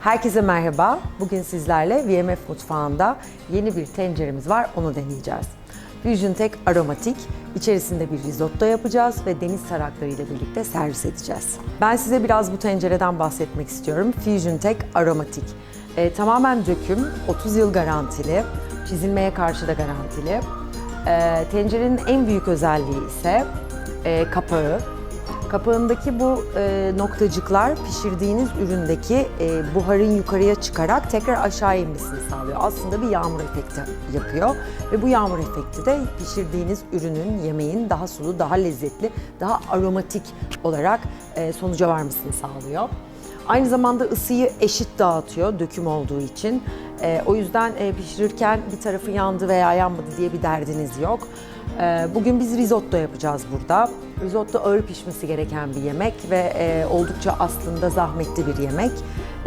Herkese merhaba. Bugün sizlerle VMF mutfağında yeni bir tenceremiz var. Onu deneyeceğiz. Fusion Tech Aromatik. İçerisinde bir risotto yapacağız ve deniz tarakları ile birlikte servis edeceğiz. Ben size biraz bu tencereden bahsetmek istiyorum. Fusion Tech Aromatik. Ee, tamamen döküm, 30 yıl garantili, çizilmeye karşı da garantili. Ee, tencerenin en büyük özelliği ise e, kapağı. Kapağındaki bu e, noktacıklar pişirdiğiniz üründeki e, buharın yukarıya çıkarak tekrar aşağı inmesini sağlıyor. Aslında bir yağmur efekti yapıyor ve bu yağmur efekti de pişirdiğiniz ürünün, yemeğin daha sulu, daha lezzetli, daha aromatik olarak e, sonuca varmasını sağlıyor. Aynı zamanda ısıyı eşit dağıtıyor döküm olduğu için. E, o yüzden e, pişirirken bir tarafı yandı veya yanmadı diye bir derdiniz yok. E, bugün biz risotto yapacağız burada. Risotto ağır pişmesi gereken bir yemek ve e, oldukça aslında zahmetli bir yemek.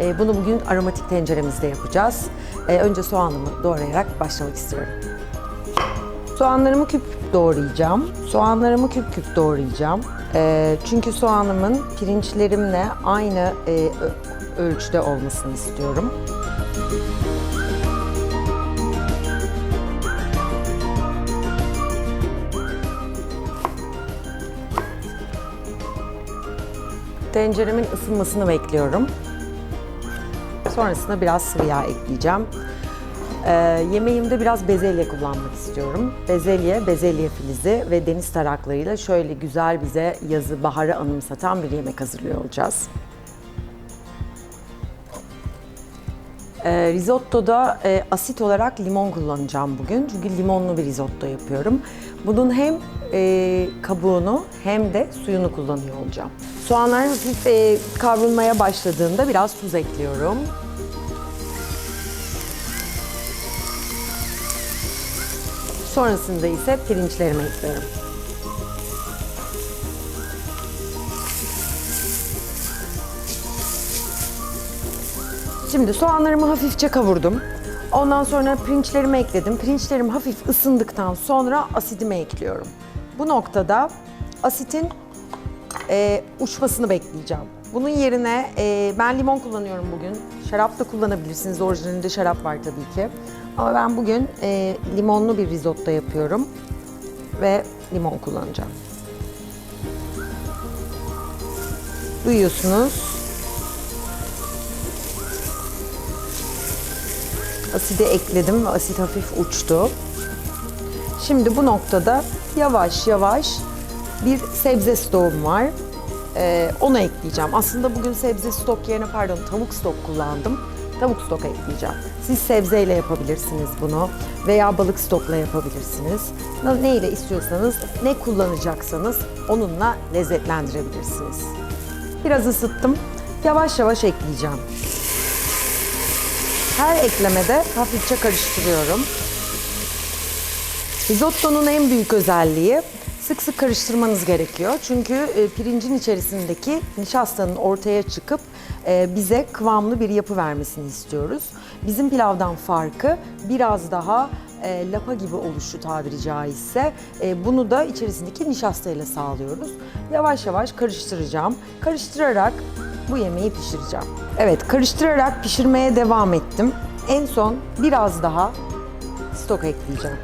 E, bunu bugün aromatik tenceremizde yapacağız. E, önce soğanımı doğrayarak başlamak istiyorum. Soğanlarımı küp doğrayacağım. Soğanlarımı küp küp doğrayacağım. Ee, çünkü soğanımın pirinçlerimle aynı ölçüde olmasını istiyorum. Tenceremin ısınmasını bekliyorum. Sonrasında biraz sıvı yağ ekleyeceğim. Ee, yemeğimde biraz bezelye kullanmak istiyorum. Bezelye, bezelye filizi ve deniz taraklarıyla şöyle güzel bize yazı, baharı anımsatan bir yemek hazırlıyor olacağız. Ee, risottoda e, asit olarak limon kullanacağım bugün. Çünkü limonlu bir risotto yapıyorum. Bunun hem e, kabuğunu hem de suyunu kullanıyor olacağım. Soğanlar hafif e, kavrulmaya başladığında biraz tuz ekliyorum. Sonrasında ise pirinçlerimi ekliyorum. Şimdi soğanlarımı hafifçe kavurdum. Ondan sonra pirinçlerimi ekledim. Pirinçlerim hafif ısındıktan sonra asidimi ekliyorum. Bu noktada asitin e, uçmasını bekleyeceğim. Bunun yerine e, ben limon kullanıyorum bugün. Şarap da kullanabilirsiniz. Orijinalinde şarap var tabii ki. Ama ben bugün e, limonlu bir risotto yapıyorum ve limon kullanacağım. Duyuyorsunuz. Asidi ekledim ve asit hafif uçtu. Şimdi bu noktada yavaş yavaş bir sebze stoğum var. Ee, onu ekleyeceğim. Aslında bugün sebze stok yerine pardon tavuk stok kullandım. Tavuk stok ekleyeceğim. Siz sebzeyle yapabilirsiniz bunu veya balık stokla yapabilirsiniz. Ne- Neyle istiyorsanız, ne kullanacaksanız onunla lezzetlendirebilirsiniz. Biraz ısıttım. Yavaş yavaş ekleyeceğim. Her eklemede hafifçe karıştırıyorum. Risotto'nun en büyük özelliği sık sık karıştırmanız gerekiyor. Çünkü e, pirincin içerisindeki nişastanın ortaya çıkıp e, bize kıvamlı bir yapı vermesini istiyoruz. Bizim pilavdan farkı biraz daha e, lapa gibi oluşu tabiri caizse. Bunu da içerisindeki nişastayla sağlıyoruz. Yavaş yavaş karıştıracağım. Karıştırarak bu yemeği pişireceğim. Evet, karıştırarak pişirmeye devam ettim. En son biraz daha stok ekleyeceğim.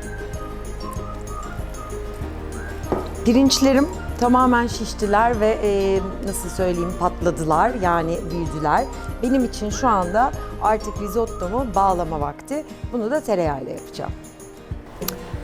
Pirinçlerim tamamen şiştiler ve e, nasıl söyleyeyim patladılar yani büyüdüler. Benim için şu anda artık risottomu bağlama vakti. Bunu da tereyağıyla yapacağım.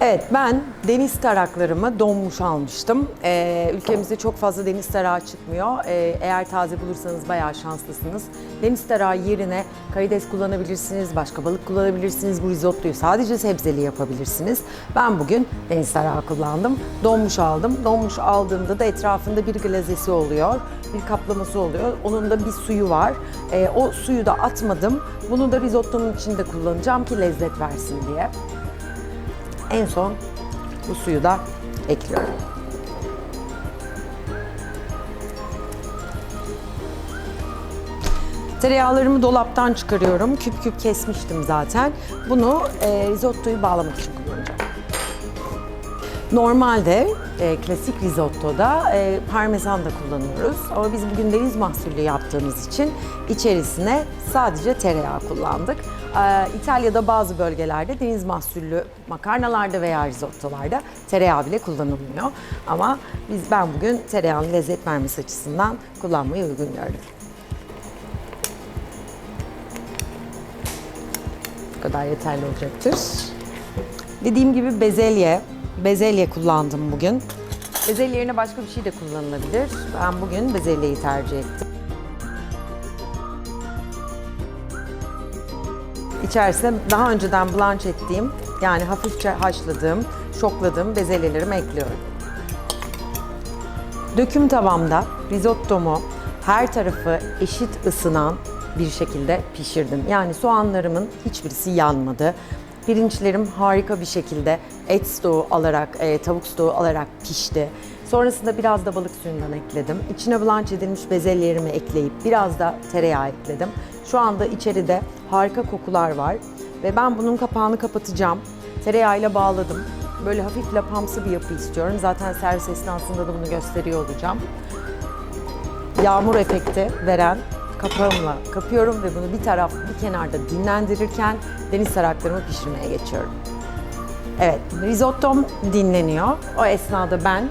Evet ben deniz taraklarımı donmuş almıştım. Ee, ülkemizde çok fazla deniz tarağı çıkmıyor. Ee, eğer taze bulursanız bayağı şanslısınız. Deniz tarağı yerine karides kullanabilirsiniz, başka balık kullanabilirsiniz. Bu risottoyu sadece sebzeli yapabilirsiniz. Ben bugün deniz tarağı kullandım. Donmuş aldım. Donmuş aldığımda da etrafında bir glazesi oluyor, bir kaplaması oluyor. Onun da bir suyu var. Ee, o suyu da atmadım. Bunu da risottonun içinde kullanacağım ki lezzet versin diye. En son bu suyu da ekliyorum. Tereyağlarımı dolaptan çıkarıyorum. Küp küp kesmiştim zaten. Bunu e, risottoyu bağlamak için kullanacağım. Normalde e, klasik risottoda e, parmesan da kullanıyoruz ama biz bugün deniz mahsullü yaptığımız için içerisine sadece tereyağı kullandık. E, İtalya'da bazı bölgelerde deniz mahsullü makarnalarda veya risottolarda tereyağı bile kullanılmıyor. Ama biz ben bugün tereyağının lezzet vermesi açısından kullanmayı uygun gördüm. Bu kadar yeterli olacaktır. Dediğim gibi bezelye, bezelye kullandım bugün. Bezelye yerine başka bir şey de kullanılabilir. Ben bugün bezelyeyi tercih ettim. İçerisine daha önceden blanch ettiğim, yani hafifçe haşladığım, şokladığım bezelyelerimi ekliyorum. Döküm tavamda risottomu her tarafı eşit ısınan bir şekilde pişirdim. Yani soğanlarımın hiçbirisi yanmadı. Pirinçlerim harika bir şekilde et stoğu alarak, e, tavuk stoğu alarak pişti. Sonrasında biraz da balık suyundan ekledim. İçine blanch edilmiş bezelyelerimi ekleyip biraz da tereyağı ekledim. Şu anda içeride harika kokular var ve ben bunun kapağını kapatacağım. Tereyağıyla bağladım. Böyle hafif lapamsı bir yapı istiyorum. Zaten servis esnasında da bunu gösteriyor olacağım. Yağmur efekti veren kapağımla kapıyorum ve bunu bir taraf bir kenarda dinlendirirken deniz taraklarımı pişirmeye geçiyorum. Evet, risottom dinleniyor. O esnada ben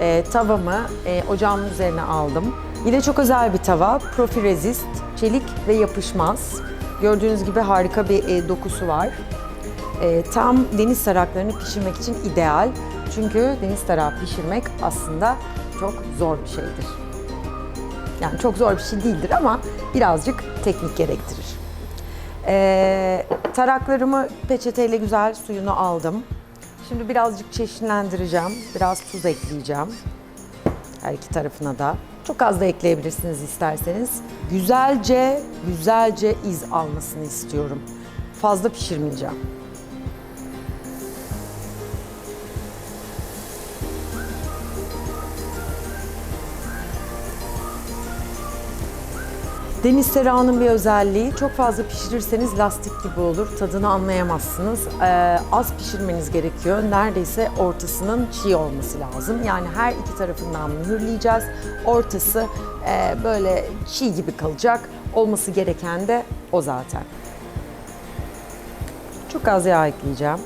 e, tavamı e, ocağımın üzerine aldım. Yine çok özel bir tava, Profi Resist, çelik ve yapışmaz. Gördüğünüz gibi harika bir e, dokusu var. E, tam deniz taraklarını pişirmek için ideal. Çünkü deniz tarağı pişirmek aslında çok zor bir şeydir. Yani çok zor bir şey değildir ama birazcık teknik gerektirir. Ee, taraklarımı peçeteyle güzel suyunu aldım. Şimdi birazcık çeşitlendireceğim. Biraz tuz ekleyeceğim. Her iki tarafına da. Çok az da ekleyebilirsiniz isterseniz. Güzelce, güzelce iz almasını istiyorum. Fazla pişirmeyeceğim. Deniz tereyağının bir özelliği çok fazla pişirirseniz lastik gibi olur. Tadını anlayamazsınız. Ee, az pişirmeniz gerekiyor. Neredeyse ortasının çiğ olması lazım. Yani her iki tarafından mühürleyeceğiz. Ortası e, böyle çiğ gibi kalacak. Olması gereken de o zaten. Çok az yağ ekleyeceğim.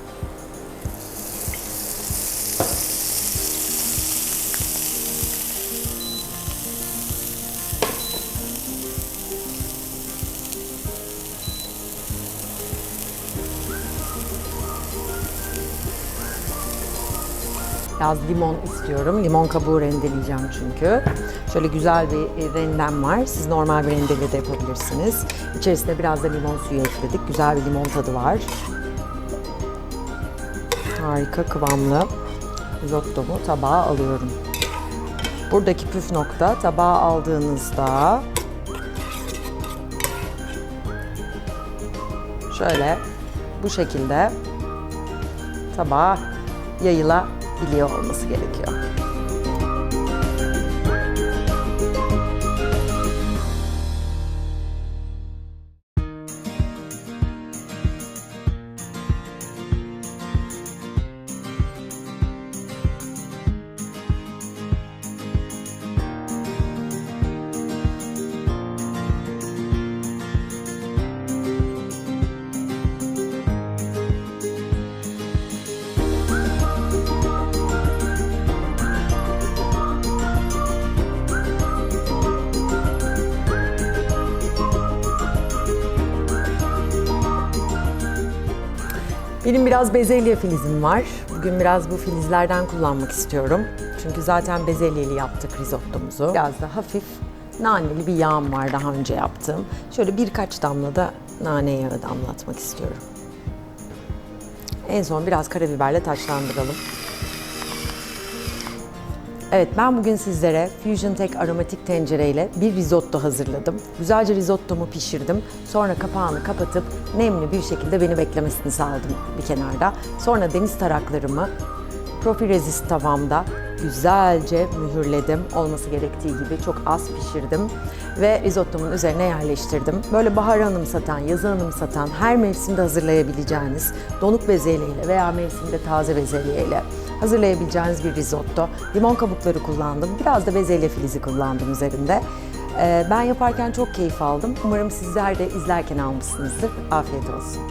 Biraz limon istiyorum. Limon kabuğu rendeleyeceğim çünkü. Şöyle güzel bir e, rendem var. Siz normal bir rendeli de yapabilirsiniz. İçerisine biraz da limon suyu ekledik. Güzel bir limon tadı var. Harika kıvamlı risottomu tabağa alıyorum. Buradaki püf nokta tabağa aldığınızda şöyle bu şekilde tabağa yayılabiliyor olması gerekiyor. Biraz bezelye filizim var. Bugün biraz bu filizlerden kullanmak istiyorum. Çünkü zaten bezelyeli yaptık risottomuzu. Biraz da hafif naneli bir yağım var daha önce yaptığım. Şöyle birkaç damla da nane yağı damlatmak istiyorum. En son biraz karabiberle taçlandıralım. Evet ben bugün sizlere Fusion Tech aromatik tencereyle bir risotto hazırladım. Güzelce risottomu pişirdim. Sonra kapağını kapatıp nemli bir şekilde beni beklemesini sağladım bir kenarda. Sonra deniz taraklarımı Profi Resist tavamda güzelce mühürledim. Olması gerektiği gibi çok az pişirdim ve risottomun üzerine yerleştirdim. Böyle bahar anımsatan, yazı anımsatan, her mevsimde hazırlayabileceğiniz donuk bezelyeyle veya mevsimde taze bezelyeyle hazırlayabileceğiniz bir risotto. Limon kabukları kullandım, biraz da bezelye filizi kullandım üzerinde. Ee, Ben yaparken çok keyif aldım. Umarım sizler de izlerken almışsınızdır. Afiyet olsun.